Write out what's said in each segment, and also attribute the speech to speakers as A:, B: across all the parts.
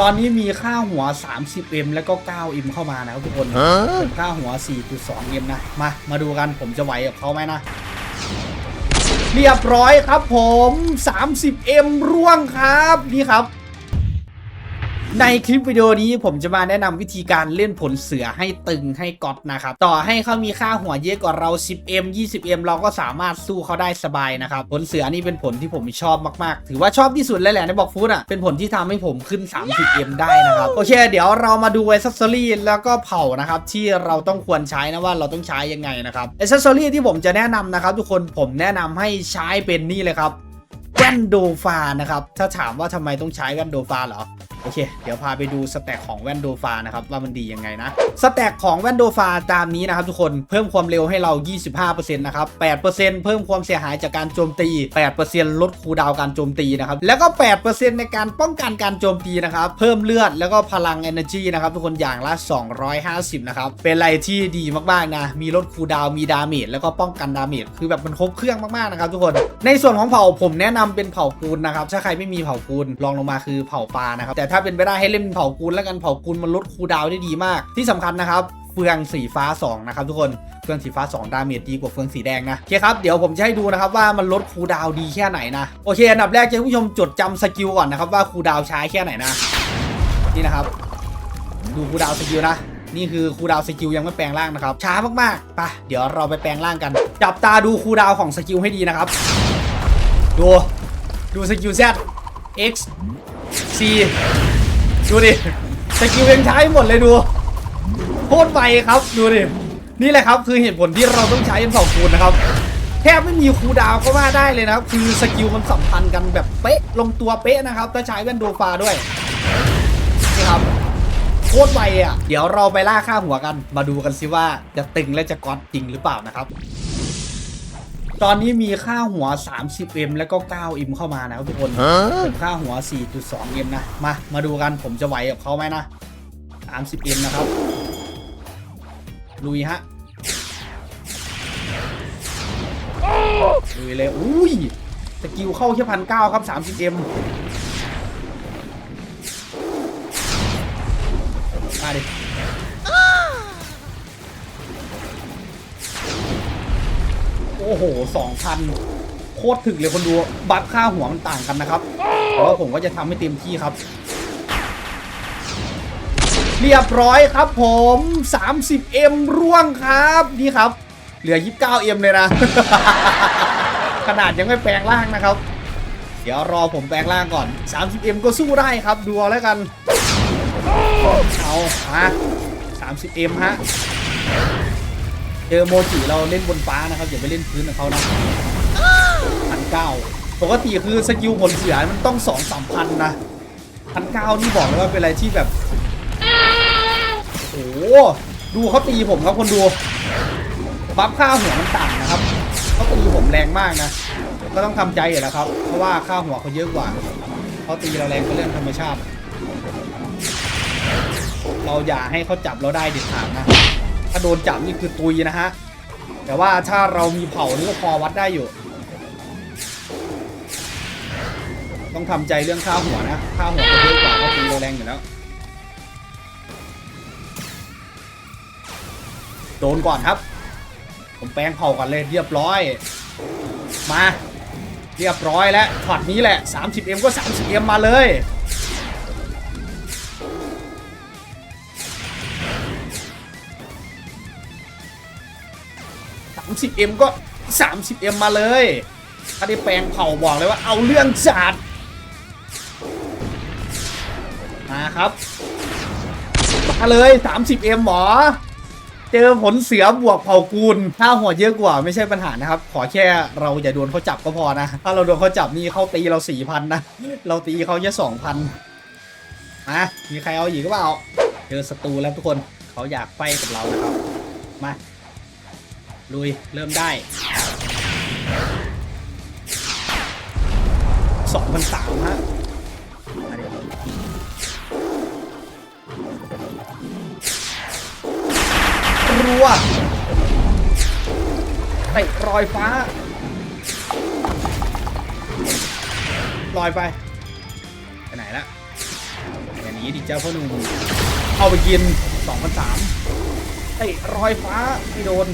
A: ตอนนี้มีค่าหัว 30M แล้วก็ 9M เข้ามานะครับทุกคนเป็นค่าหัว 4.2M นะ มา มาดูกันผมจะไหวกับเขาไหมนะ เรียบร้อยครับผม 30M ร่วงครับ นี่ครับ ในคลิปวิดีโอนี้ผมจะมาแนะนำวิธีการเล่นผลเสือให้ตึงให้ก๊อตนะครับ ต่อให้เขามีค่าหัวเยอะกว่าเรา 10M 20M เราก็สามารถสู้เขาได้สบายนะครับ ผลเสือนี่เป็นผลที่ผมชอบมากๆ ถือว่าชอบที่สุดเลยแหละในบอกฟูดอะ เป็นผลที่ทำให้ผมขึ้น 30M ได้นะครับ โอเค เดี๋ยวเรามาดูไอซัสซอรี่แล้วก็เผานะครับ ที่เราต้องควรใช้นะว่าเราต้องใช้ยังไงนะครับไอซัสซอรี่ที่ผมจะแนะนำนะครับ ทุกคนผมแนะนำให้ใช้เป็นนี่เลยครับแว่นโดฟานะครับถ้าถามว่าทำไมต้องใช้แว่นโดฟาเหรอ โอเค เดี๋ยวพาไปดูสแต็กของแว่นโดฟานะครับว่ามันดียังไงนะ สแต็กของแว่นโดฟาตามนี้นะครับทุกคนเพิ่มความเร็วให้เรา 25%นะครับ 8%เพิ่มความเสียหายจากการโจมตี 8%ลดคูดาวการโจมตีนะครับ แล้วก็ 8%ในการป้องกันการโจมตีนะครับ เพิ่มเลือดแล้วก็พลัง energy นะครับทุกคนอย่างละ 250 นะครับ เป็นอะไรที่ดีมากๆนะ มีลดคูดาวมีดาเมจแล้วก็ป้องกันดาเมจคือแบบมันครบเครื่องมากๆนะครับทุกคน ในส่วนของเผ่าผมแนะนำเป็นเผ่าปูนนะครับถ้าใครไม่มีเผ่าปูนลองลงมาคือเผ่าปลานะครับแต่ถ้าเป็นไปได้ให้เล่นเผ่าปูนแล้วกันเผ่าปูนมันลดคูดาวได้ดีมาก ที่สำคัญนะครับเฟืองสีฟ้า 2 นะครับทุกคนเฟืองสีฟ้า 2 ดาเมจดีกว่าเฟืองสีแดงนะโอเคครับเดี๋ยวผมจะให้ดูนะครับว่ามันลดคูดาวดีแค่ไหนนะโอเคอันดับแรกจะให้ผู้ชมจดจำสกิลก่อนนะครับว่าคูดาวใช้แค่ไหนนะนี่นะครับ ดูคูดาวสกิลนะนี่คือคูดาวสกิลยังไม่แปลงร่างนะครับช้ามากๆปะเดี๋ยวเราไปแปลงร่างกัน จับตาดูคูดาวของสกิลให้ดีนะครับ ดู ดูสกิล Z X C ดูดิสกิลยังใช้หมดเลยดูโคตรไวครับดูดินี่แหละครับคือเหตุผลที่เราต้องใช้เป็นเผ่าคูณนะครับแทบไม่มีคูดาวก็ว่าได้เลยนะครับ คือสกิลมันสัมพันธ์กันแบบเป๊ะลงตัวเป๊ะนะครับถ้าใช้แว่นโดฟาด้วยนี่ครับโคตรไวอะ เดี๋ยวเราไปล่าค่าหัวกัน มาดูกันสิว่าจะตึงและจะก๊อตจริงหรือเปล่านะครับ ตอนนี้มีค่าหัว 30M แล้วก็ 9M เข้ามานะครับทุกคนเป็นค่าหัว 4.2M นะ มา มาดูกันผมจะไหวกับเขาไหมนะ 30M นะครับ ลุยฮะ ลุยเลย อุ้ยสกิลเข้าแค่พันเก้าครับ 30M มาดิ โอ้โหสองพันโคตรถึกเลยคนดู บัฟค่าหัวมันต่างกันนะครับแต่ว่าผมก็จะทำให้เต็มที่ครับ เรียบร้อยครับผม 30M ร่วงครับ นี่ครับ เหลือ 29M เลยนะ ขนาดยังไม่แปลงร่างนะครับ เดี๋ยวรอผมแปลงร่างก่อน 30M ก็สู้ได้ครับ ดูเอาแล้วกัน เอาฮะ 30M ฮะ เจอโมจิเราเล่นบนฟ้านะครับอย่าไปเล่นพื้นกับเขานะพันเก้าปกติคือสกิลผลเสือมันต้องสองสามพันนะพันเก้านี่บอกเลยว่าเป็นอะไรที่แบบโอ้โหดูเขาตีผมครับคนดูบัฟค่าหัวมันต่างนะครับเขาตีผมแรงมากนะก็ต้องทำใจอยู่แล้วครับ เพราะว่าค่าหัวเขาเยอะกว่าเขาตีเราแรงเป็เรื่องธรรมชาติ เราอย่าให้เขาจับเราได้เด็ดขาดนะ ถ้าโดนจับนี่คือตุยนะฮะ แต่ว่าถ้าเรามีเผานี่ก็พอวัดได้อยู่ ต้องทำใจเรื่องค่าหัวนะค่าหัวเขาเยอะกว่าเขาะตีเราแรงอยู่แล้ว โดนก่อนครับ ผมแปลงเผาก่อนเลยเรียบร้อย มา เรียบร้อยแล้วช็อตนี้แหละ 30M ก็ 30M มาเลย 30M ก็ 30M มาเลยถ้าได้แปลงเผาบอกเลยว่าเอาเรื่องจัดมาครับมาเลย 30M หมอ เจอผลเสือบวกเผากูล ถ้าหัวเยอะกว่าไม่ใช่ปัญหานะครับ ขอแค่เราอย่าโดนเขาจับก็พอนะ ถ้าเราโดนเขาจับนี่เขาตีเรา4,000นะ เราตีเขาแค่2,000มามีใครเอาอีกก็เปล่า เจอศัตรูแล้วทุกคน เขาอยากไฟกับเรานะครับ มา ลุย เริ่มได้สองพันสามฮะรัวเตะรอยฟ้า ลอยไปไปไหนละอย่างนี้ดิเจ้าพ่อหนุ่มเอาไปกินสองพันสาม ไอ้ยรอยฟ้าไม่โดน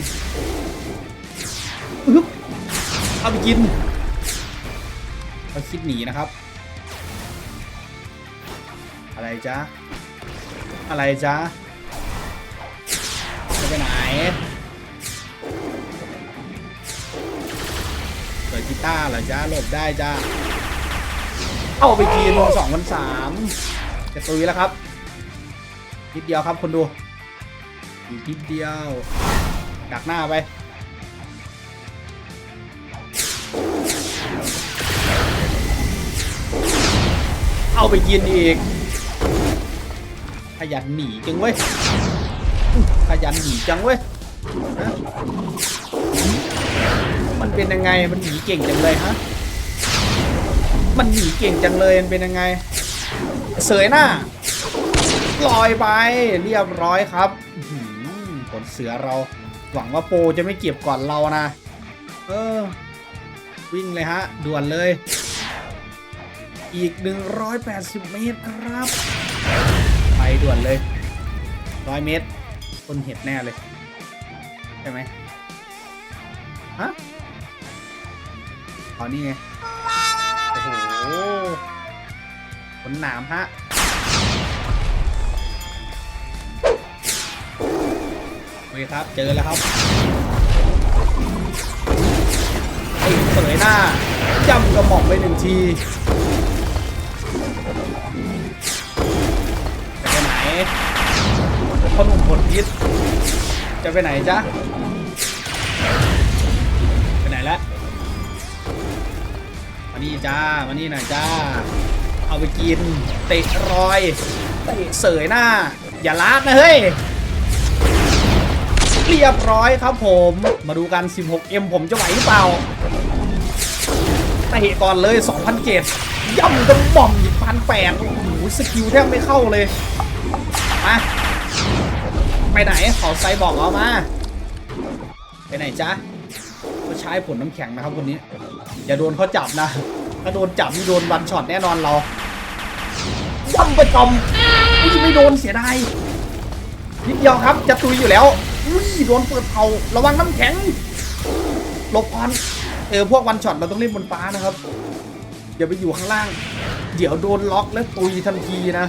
A: อึ๊บเอาไปกินเขาคิดหนีนะครับ อะไรจ๊ะ อะไรจ๊ะจะไปไหนเปิดกีตาร์เหรอจ๊ะหลบได้จ้าเอาไปกินสองพันสามจะตุยแล้วครับนิดเดียวครับคนดู อีกนิดเดียว ดักหน้าไป เอาไปกินอีก ขยันหนีจังเว้ย ขยันหนีจังเว้ย มันเป็นยังไง มันหนีเก่งจังเลยฮะ มันหนีเก่งจังเลย มันเป็นยังไง เสยหน้าลอยไปเรียบร้อยครับ อื้อหือผลเสือเรา หวังว่าโปจะไม่เก็บก่อนเรานะ เออ วิ่งเลยฮะ ด่วนเลย อีก 180 เมตรครับ ไปด่วนเลย 100 เมตร ต้นเห็ดแน่เลย ใช่ไหมฮะอ๋อนี่ไง โอ้โหขนหนามฮะ โอเคครับ เจอแล้วครับไอ้เสยหน้าจำกระหม่อมไปหนึ่งทีจะไปไหนพ่อหนุ่มผลพิษจะไปไหนจ๊ะไปไหนแล้วมานี่จ้ามานี่หน่อยจ้า เอาไปกิน เตะรอย เตะเสยหน้า อย่าลากนะเฮ้ย เรียบร้อยครับผม มาดูกัน 16M ผมจะไหวหรือเปล่าเตะก่อนเลย2,007ย่ำกระหม่อมอีกพันแปดโอ้โหสกิลแทบไม่เข้าเลย มาไปไหนขาไซบอกเอามา ไปไหนจ๊ะเขาใช้ผลน้ำแข็งนะครับคนนี้ อย่าโดนเขาจับนะ ถ้าโดนจับนี่โดนวันช็อตแน่นอนเราย่ำไปจอมไม่โดนเสียดายนิดเดียวครับจะตุยอยู่แล้ว อุ้ยโดนเปิดเผาระวังน้ำแข็งหลบก่อนเออพวกวันช็อตเราต้องเล่นบนฟ้านะครับอย่าไปอยู่ข้างล่าง เดี๋ยวโดนล็อกแล้วตุยทันทีนะ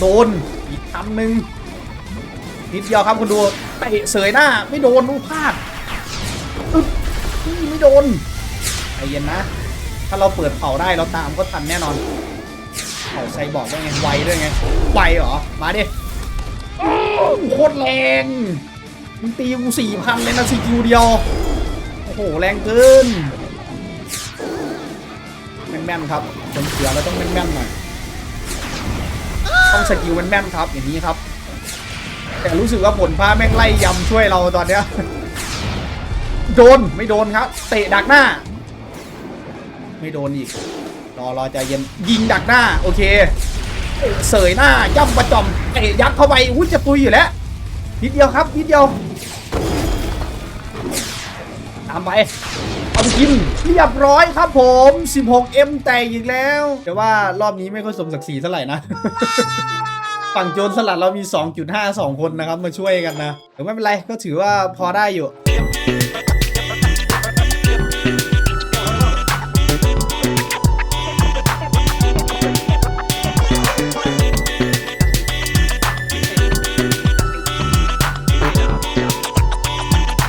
A: โดนอีกคำหนึ่งนิดเดียวครับคุณดูเตะเสยหน้า ไม่โดนลูกพลาดอึ๊ไม่โดนใจเย็นนะ ถ้าเราเปิดเผาได้เราตามก็ทันแน่นอนเผาไซบอกว่าไงไวด้วยไงไวเหรอมาดิโอ้ โคตรแรงมึงตีกูสี่พันเลยนะสกิลเดียว โอ้โห แรงเกิน แม่นๆครับคนเสือเราต้องแม่นๆหน่อย ต้องสกิลแม่นๆครับ อย่างนี้ครับ แต่รู้สึกว่าผลพาแม่งไล่ยำช่วยเราตอนเนี้ย โดนไม่โดนครับ เตะดักหน้า ไม่โดนอีก รอรอใจเย็นยิงดักหน้า โอเค เสยหน้าย่ำประจอมเตะยัดเข้าไปอุ้ยจะตุยอยู่แล้วนิดเดียวครับนิดเดียวตามไปเอาไปกินเรียบร้อยครับผม 16M แตกอีกแล้ว แต่ว่ารอบนี้ไม่ค่อยสมศักดิ์ศรีเท่าไหร่นะ ฝั่งโจรสลัดเรามี 2.5 2 คนนะครับ มาช่วยกันนะแต่ไม่เป็นไรก็ถือว่าพอได้อยู่